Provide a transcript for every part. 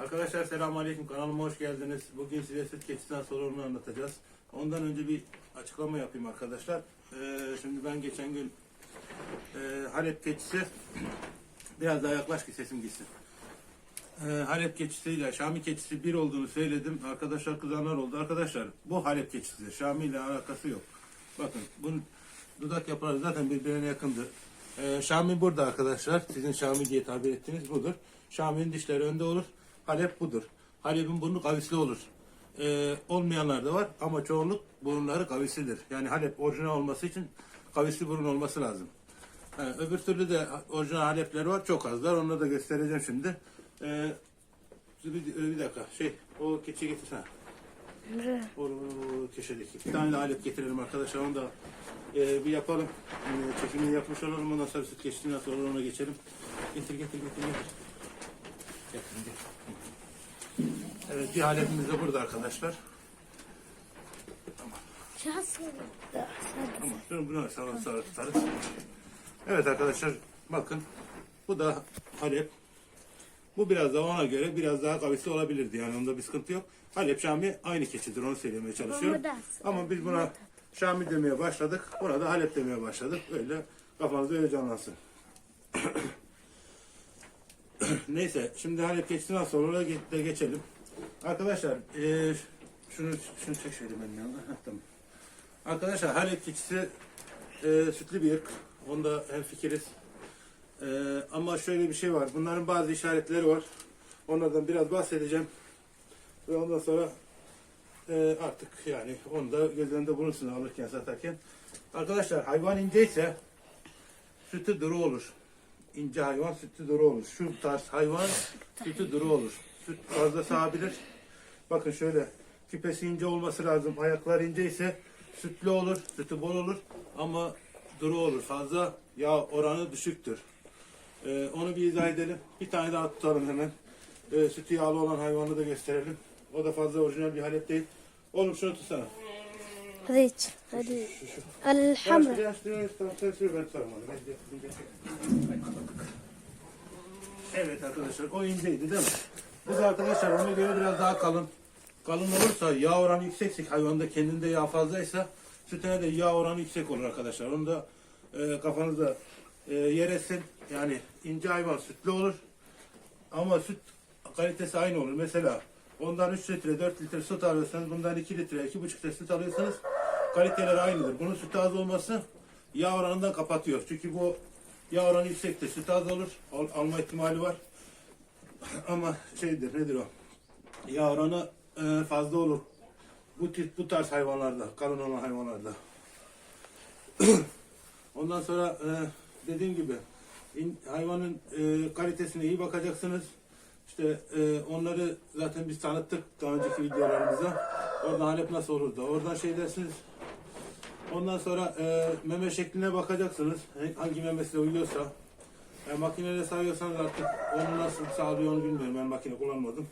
Arkadaşlar selamünaleyküm kanalıma hoş geldiniz. Bugün size süt keçisinden sorununu anlatacağız. Ondan önce bir açıklama yapayım arkadaşlar. Ee, şimdi ben geçen gün e, Halep keçisi biraz daha yaklaş ki sesim gitsin. Ee, Halep keçisiyle Şami keçisi bir olduğunu söyledim. Arkadaşlar kızanlar oldu. Arkadaşlar bu Halep keçisi. Şami ile alakası yok. Bakın bunun dudak yapıları zaten birbirine yakındır. Ee, Şami burada arkadaşlar. Sizin Şami diye tabir ettiğiniz budur. Şami'nin dişleri önde olur. Halep budur. Halep'in burnu kavisli olur. Ee, olmayanlar da var ama çoğunluk burunları kavislidir. Yani Halep orijinal olması için kavisli burun olması lazım. Ha, öbür türlü de orijinal Halepler var. Çok azlar. Onları da göstereceğim şimdi. Ee, bir, bir dakika. Şey, o keçi getirsene. O, o köşedeki. Bir tane de alet getirelim arkadaşlar. Onu da e, bir yapalım. E, çekimini yapmış olalım. Ondan sonra süt geçtiğinden sonra ona geçelim. Getir getir getir getir. Evet bir aletimiz de burada arkadaşlar. Tamam. Dur bunu sağa sağa tutarız. Evet arkadaşlar bakın. Bu da Halep. Bu biraz daha ona göre biraz daha kavisli olabilirdi. Yani onda bir sıkıntı yok. Halep Şami aynı keçidir. Onu söylemeye çalışıyorum. Ama biz buna Şami demeye başladık. Buna da Halep demeye başladık. Öyle kafanızda öyle canlansın. Neyse şimdi Halep keçisinden sonra de geçelim. Arkadaşlar eee, şunu şunu çek şöyle benim yanına. Tamam. Arkadaşlar Halep keçisi eee, sütlü bir ırk. Onda hem fikiriz. ama şöyle bir şey var. Bunların bazı işaretleri var. Onlardan biraz bahsedeceğim. Ve ondan sonra eee, artık yani onu da göz önünde bulunsun alırken satarken. Arkadaşlar hayvan inceyse sütü duru olur. İnce hayvan sütü duru olur. Şu tarz hayvan sütü duru olur. Süt fazla sağabilir. Bakın şöyle küpesi ince olması lazım. Ayaklar ince ise sütlü olur, sütü bol olur ama duru olur. Fazla yağ oranı düşüktür. Ee, onu bir izah edelim. Bir tane daha tutalım hemen. Ee, sütü yağlı olan hayvanı da gösterelim. O da fazla orijinal bir halep değil. Oğlum şunu tutsana. Hadi iç. Hadi. Evet arkadaşlar o inceydi değil mi? Biz arkadaşlar ona göre biraz daha kalın. Kalın olursa yağ oranı yüksekse hayvanda kendinde yağ fazlaysa sütüne de yağ oranı yüksek olur arkadaşlar. Onu da e, kafanızda e, yer etsin. Yani ince hayvan sütlü olur. Ama süt kalitesi aynı olur. Mesela ondan 3 litre 4 litre süt alıyorsanız bundan 2 litre 2,5 litre süt alıyorsanız kaliteleri aynıdır. Bunun sütü az olması yağ oranından kapatıyor. Çünkü bu yağ oranı yüksektir. Süt az olur. Al- alma ihtimali var. Ama şeydir nedir o? Yağ oranı e, fazla olur. Bu tip bu tarz hayvanlarda, kalın olan hayvanlarda. Ondan sonra e, dediğim gibi in- hayvanın e, kalitesine iyi bakacaksınız. İşte e, onları zaten biz tanıttık daha önceki videolarımızda. Oradan Halep nasıl olurdu? Oradan şey dersiniz. Ondan sonra e, meme şekline bakacaksınız. Hangi memesine uyuyorsa. E, makineyle sağıyorsanız artık onu nasıl sağlıyor onu bilmiyorum. Ben makine kullanmadım.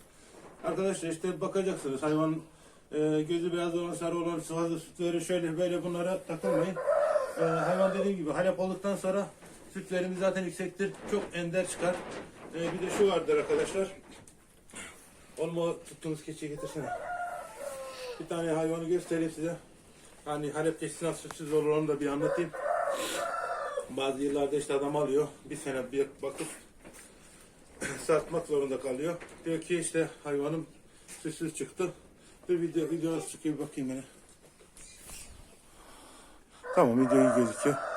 Arkadaşlar işte bakacaksınız. Hayvan e, gözü beyaz olan, sarı olan, sıvazlı süt verir. Şöyle böyle bunlara takılmayın. E, hayvan dediğim gibi Halep olduktan sonra süt verimi zaten yüksektir. Çok ender çıkar. E, bir de şu vardır arkadaşlar. Oğlum o tuttuğunuz keçiyi getirsene. Bir tane hayvanı göstereyim size. Hani Halep keçisi nasıl sütsüz olur onu da bir anlatayım. Bazı yıllarda işte adam alıyor. Bir sene bir bakıp satmak zorunda kalıyor. Diyor ki işte hayvanım sütsüz çıktı. Bir video, video çıkıyor bakayım bana. Tamam video iyi gözüküyor.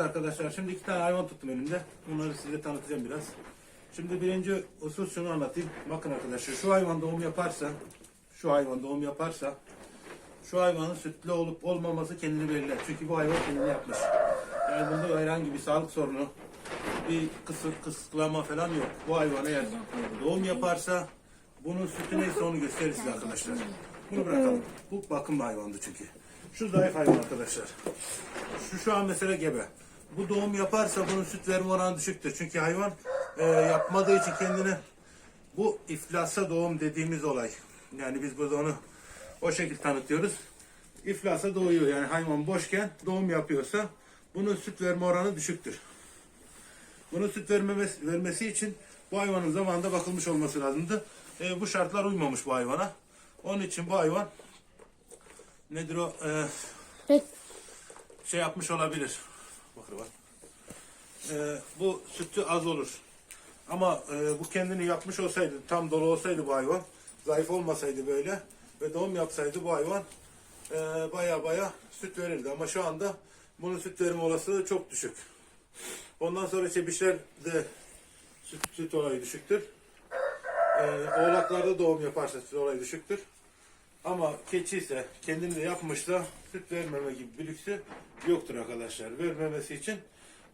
Evet arkadaşlar şimdi iki tane hayvan tuttum elimde. Bunları size tanıtacağım biraz. Şimdi birinci husus şunu anlatayım. Bakın arkadaşlar şu hayvan doğum yaparsa şu hayvan doğum yaparsa şu hayvanın sütlü olup olmaması kendini belirler. Çünkü bu hayvan kendini yapmış. Yani bunda herhangi bir sağlık sorunu, bir kısık, kısıtlama falan yok. Bu hayvan eğer doğum yaparsa bunun sütü neyse onu gösterir size arkadaşlar. Bunu bırakalım. Bu bakımlı hayvandı çünkü. Şu zayıf hayvan arkadaşlar. Şu şu an mesela gebe. Bu doğum yaparsa bunun süt verme oranı düşüktür. Çünkü hayvan e, yapmadığı için kendini bu iflasa doğum dediğimiz olay. Yani biz burada onu o şekilde tanıtıyoruz. İflasa doğuyor. Yani hayvan boşken doğum yapıyorsa bunun süt verme oranı düşüktür. Bunun süt vermemesi, vermesi için bu hayvanın zamanında bakılmış olması lazımdı. E, bu şartlar uymamış bu hayvana. Onun için bu hayvan nedir o? E, şey yapmış olabilir. Bakır bak. Ee, bu sütü az olur. Ama e, bu kendini yapmış olsaydı, tam dolu olsaydı bu hayvan, zayıf olmasaydı böyle ve doğum yapsaydı bu hayvan e, baya baya süt verirdi. Ama şu anda bunun süt verme olasılığı çok düşük. Ondan sonra çebişler de süt, süt olayı düşüktür. E, oğlaklarda doğum yaparsa süt olayı düşüktür. Ama keçi ise kendini de yapmışsa süt vermeme gibi bir lüksü yoktur arkadaşlar. Vermemesi için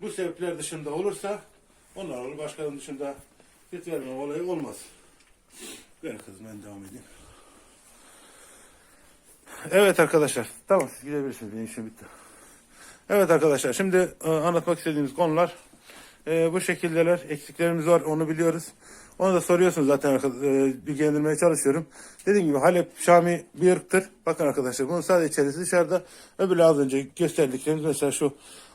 bu sebepler dışında olursa onlar olur. Başkanın dışında süt verme olayı olmaz. Ver kızım ben devam edeyim. Evet arkadaşlar. Tamam siz gidebilirsiniz. Benim işim bitti. Evet arkadaşlar şimdi e, anlatmak istediğimiz konular e, bu şekildeler. Eksiklerimiz var onu biliyoruz. Onu da soruyorsunuz zaten e, bilgilendirmeye çalışıyorum. Dediğim gibi Halep Şami bir ırktır. Bakın arkadaşlar bunun sadece içerisi dışarıda. Öbürü az önce gösterdiklerimiz mesela şu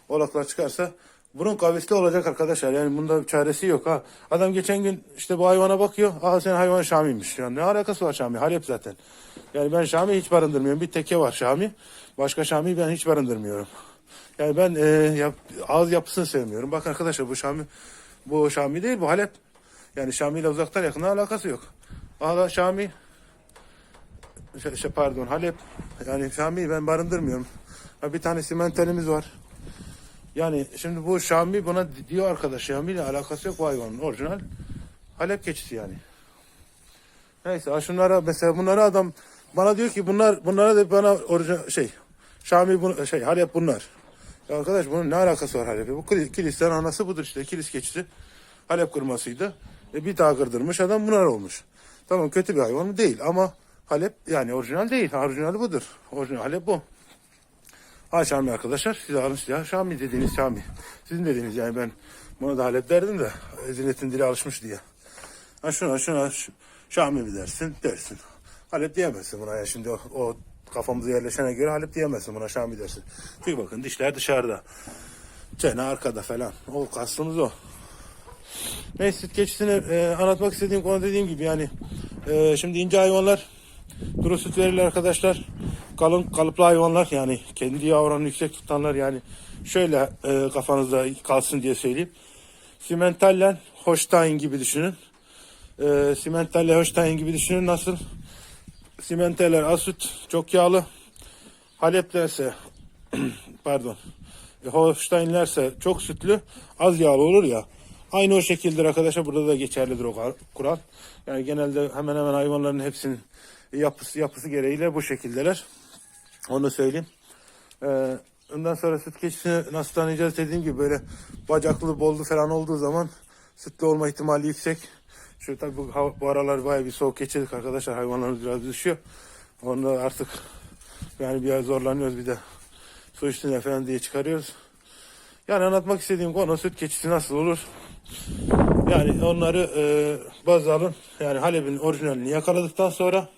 olaklar çıkarsa bunun kavisli olacak arkadaşlar. Yani bunda çaresi yok ha. Adam geçen gün işte bu hayvana bakıyor. Aa senin hayvan Şami'ymiş. Yani ne alakası var Şami? Halep zaten. Yani ben Şami hiç barındırmıyorum. Bir teke var Şami. Başka Şami'yi ben hiç barındırmıyorum. Yani ben e, yap, ağız yapısını sevmiyorum. Bak arkadaşlar bu Şami bu Şami değil bu Halep. Yani Şami ile uzaktan yakından alakası yok. Valla Şami şey, şey, pardon Halep yani Şami'yi ben barındırmıyorum. Bir tane simentelimiz var. Yani şimdi bu Şami buna diyor arkadaş Şami ile alakası yok bu hayvanın orijinal Halep keçisi yani. Neyse şunlara mesela bunlara adam bana diyor ki bunlar bunlara da bana orijinal şey Şami bu şey Halep bunlar. Ya arkadaş bunun ne alakası var Halep'e? Bu kilis, kilisten anası budur işte. Kilis keçisi. Halep kırmasıydı. E bir daha kırdırmış adam bunlar olmuş. Tamam kötü bir hayvan? Değil ama Halep yani orijinal değil. Orijinali budur. Orijinal Halep bu. Ha Şami arkadaşlar. Siz alın ya Şami dediğiniz Şami. Sizin dediğiniz yani ben buna da Halep derdim de Ezinetin dili alışmış diye. Ha şuna şuna Ş- Şami mi dersin? Dersin. Halep diyemezsin buna ya şimdi o, o kafamıza yerleşene göre Halep diyemezsin buna Şami dersin. Çünkü bakın dişler dışarıda. Çene arkada falan. O kastımız o. Neyse süt keçisini e, anlatmak istediğim konu dediğim gibi yani e, şimdi ince hayvanlar duru süt verirler arkadaşlar. Kalın kalıplı hayvanlar yani kendi yağ oranını yüksek tutanlar yani şöyle e, kafanızda kalsın diye söyleyeyim. Simentalle Holstein gibi düşünün. E, Simentalle Holstein gibi düşünün nasıl? Simenteller az süt, çok yağlı. Haleplerse pardon. E, Holsteinlerse çok sütlü, az yağlı olur ya. Aynı o şekildir arkadaşlar. Burada da geçerlidir o kural. Yani genelde hemen hemen hayvanların hepsinin yapısı yapısı gereğiyle bu şekildeler. Onu söyleyeyim. Ee, ondan sonra süt keçisini nasıl tanıyacağız dediğim gibi böyle bacaklı, bollu falan olduğu zaman sütlü olma ihtimali yüksek. Şu tabi bu, bu aralar bayağı bir soğuk geçirdik arkadaşlar. Hayvanlarımız biraz düşüyor. Onda artık yani biraz zorlanıyoruz bir de su üstüne falan diye çıkarıyoruz. Yani anlatmak istediğim konu süt keçisi nasıl olur? Yani onları e, baz alın. Yani Halep'in orijinalini yakaladıktan sonra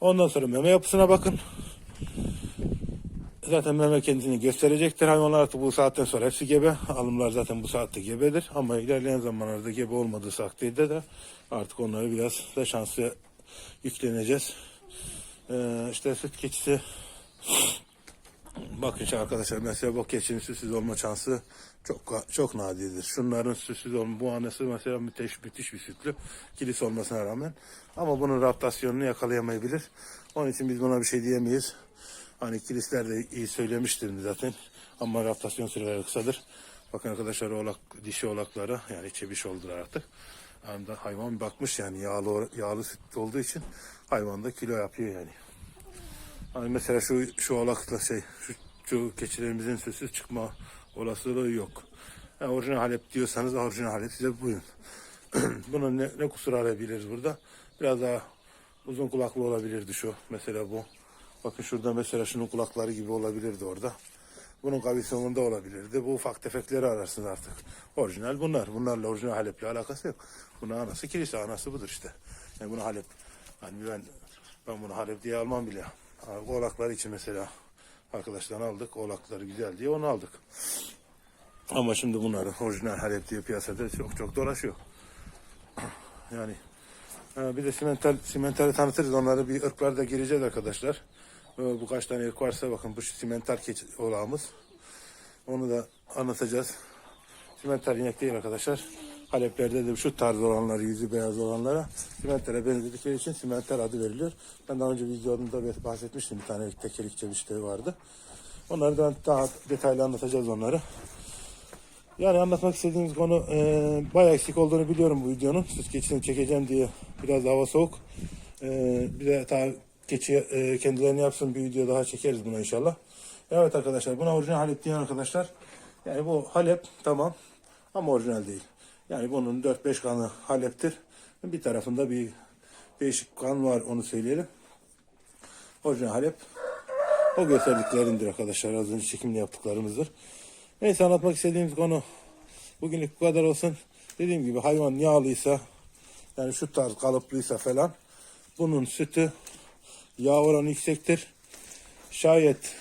ondan sonra meme yapısına bakın. Zaten meme kendini gösterecektir. Hayvanlar artık bu saatten sonra hepsi gebe. Alımlar zaten bu saatte gebedir. Ama ilerleyen zamanlarda gebe olmadığı takdirde de artık onları biraz da şanslı yükleneceğiz. Ee, işte süt keçisi Bakın şu arkadaşlar mesela bu keçinin süsüz olma şansı çok çok nadirdir. Şunların süsüz olma bu anası mesela müthiş, müthiş bir sütlü kilis olmasına rağmen ama bunun raptasyonunu yakalayamayabilir. Onun için biz buna bir şey diyemeyiz. Hani kilisler de iyi söylemiştir zaten ama raptasyon süreleri kısadır. Bakın arkadaşlar oğlak, dişi oğlakları yani çebiş oldular artık. Anda hayvan bakmış yani yağlı yağlı süt olduğu için hayvan da kilo yapıyor yani. Hani mesela şu şu oğlakla şey şu, şu keçilerimizin süsüz çıkma olasılığı yok. Yani orijinal Halep diyorsanız orijinal Halep size buyurun. Bunun ne, ne kusur arayabiliriz burada? Biraz daha uzun kulaklı olabilirdi şu. Mesela bu. Bakın şurada mesela şunun kulakları gibi olabilirdi orada. Bunun kavisyonunda olabilirdi. Bu ufak tefekleri ararsınız artık. Orijinal bunlar. Bunlarla orijinal Halep'le alakası yok. Bunun anası kilise anası budur işte. Yani bunu Halep. Hani ben ben bunu Halep diye almam bile. Abi, Oğlaklar için mesela arkadaşlar aldık. Oğlakları güzel diye onu aldık. Ama şimdi bunları orijinal Halep diye piyasada çok çok dolaşıyor. Yani bir de simental, simentali tanıtırız. Onları bir ırklarda gireceğiz arkadaşlar. E, Bu kaç tane ırk varsa bakın bu simental keçi olağımız. Onu da anlatacağız. Simental inek değil arkadaşlar. Haleplerde de şu tarz olanları, yüzü beyaz olanlara simentale benzedikleri için simental adı veriliyor. Ben daha önce videomda bahsetmiştim. Bir tane tekelik çevişleri vardı. Onları da daha detaylı anlatacağız onları. Yani anlatmak istediğimiz konu e, bayağı eksik olduğunu biliyorum bu videonun. Süt keçisini çekeceğim diye biraz hava soğuk. E, bir de daha keçi e, kendilerini yapsın bir video daha çekeriz buna inşallah. Evet arkadaşlar buna orijinal Halep diyen arkadaşlar. Yani bu Halep tamam ama orijinal değil. Yani bunun 4-5 kanı Halep'tir. Bir tarafında bir değişik kan var onu söyleyelim. Orijinal Halep o gösterdiklerindir arkadaşlar. Az önce çekimle yaptıklarımızdır. Neyse anlatmak istediğimiz konu bugünlük bu kadar olsun. Dediğim gibi hayvan yağlıysa yani şu tarz kalıplıysa falan bunun sütü yağ oranı yüksektir. Şayet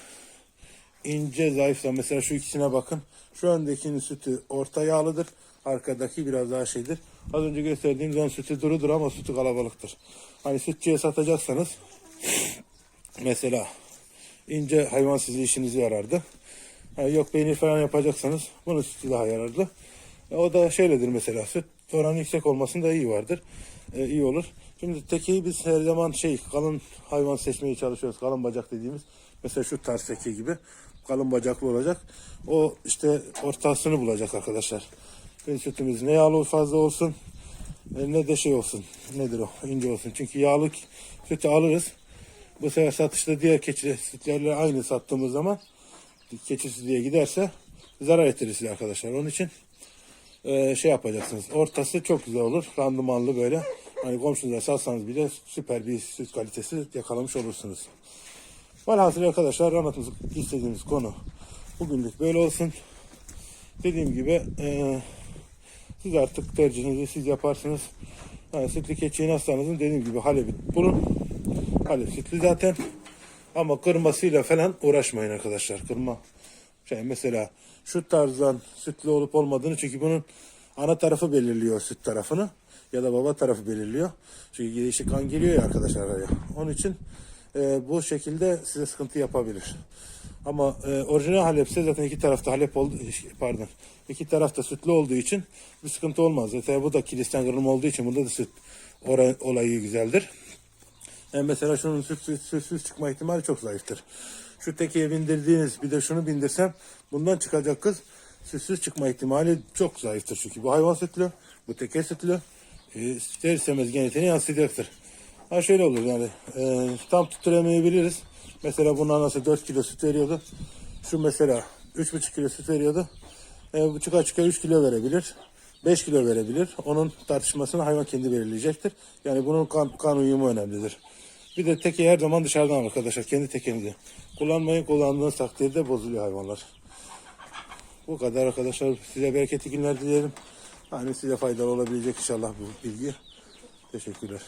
ince zayıfsa mesela şu ikisine bakın. Şu öndekinin sütü orta yağlıdır. Arkadaki biraz daha şeydir. Az önce gösterdiğim zaman sütü durudur ama sütü kalabalıktır. Hani sütçüye satacaksanız mesela ince hayvan size işinize yarardı. Ha, yok peynir falan yapacaksanız bunun sütü daha yararlı. E, o da şöyledir mesela süt oranı yüksek olmasında iyi vardır. E, iyi olur. Şimdi tekeyi biz her zaman şey kalın hayvan seçmeye çalışıyoruz. Kalın bacak dediğimiz. Mesela şu tarz teke gibi kalın bacaklı olacak. O işte ortasını bulacak arkadaşlar. Bizim sütümüz ne yağlı fazla olsun e, ne de şey olsun. Nedir o? ince olsun. Çünkü yağlı sütü alırız. Bu sefer satışta diğer keçi sütlerle aynı sattığımız zaman keçisi diye giderse zarar ettirir size arkadaşlar. Onun için e, şey yapacaksınız. Ortası çok güzel olur. Randımanlı böyle. Hani komşunuza satsanız bile süper bir süt kalitesi yakalamış olursunuz. Velhasıl arkadaşlar anlatmak istediğimiz konu bugünlük böyle olsun. Dediğim gibi e, siz artık tercihinizi siz yaparsınız. Yani sütlü keçiyi nasılsanızın dediğim gibi Halep'i bulun. Halep sütlü zaten. Ama kırmasıyla falan uğraşmayın arkadaşlar. Kırma şey mesela şu tarzdan sütlü olup olmadığını çünkü bunun ana tarafı belirliyor süt tarafını ya da baba tarafı belirliyor. Çünkü değişik kan geliyor ya arkadaşlar araya. Onun için e, bu şekilde size sıkıntı yapabilir. Ama e, orijinal Halep'se zaten iki tarafta Halep oldu pardon. iki tarafta sütlü olduğu için bir sıkıntı olmaz. Zaten bu da kilisten kırılma olduğu için bunda da süt oran, olayı güzeldir. Yani mesela şunun süt, süt, sütsüz çıkma ihtimali çok zayıftır. Şu tekeye bindirdiğiniz bir de şunu bindirsem bundan çıkacak kız sütsüz çıkma ihtimali çok zayıftır. Çünkü bu hayvan sütlü, bu teke sütlü. E, ister istemez genetiğini yansıtacaktır. Ha şöyle olur yani e, tam tutturamayabiliriz. Mesela bunun anası 4 kilo süt veriyordu. Şu mesela 3,5 kilo süt veriyordu. E, bu çıkar çıkar 3 kilo verebilir. 5 kilo verebilir. Onun tartışmasını hayvan kendi belirleyecektir. Yani bunun kan, kan uyumu önemlidir. Bir de teke her zaman dışarıdan arkadaşlar. Kendi tekenizi. Kullanmayın kullandığınız takdirde bozuluyor hayvanlar. Bu kadar arkadaşlar. Size bereketli günler dilerim. Hani size faydalı olabilecek inşallah bu bilgi. Teşekkürler.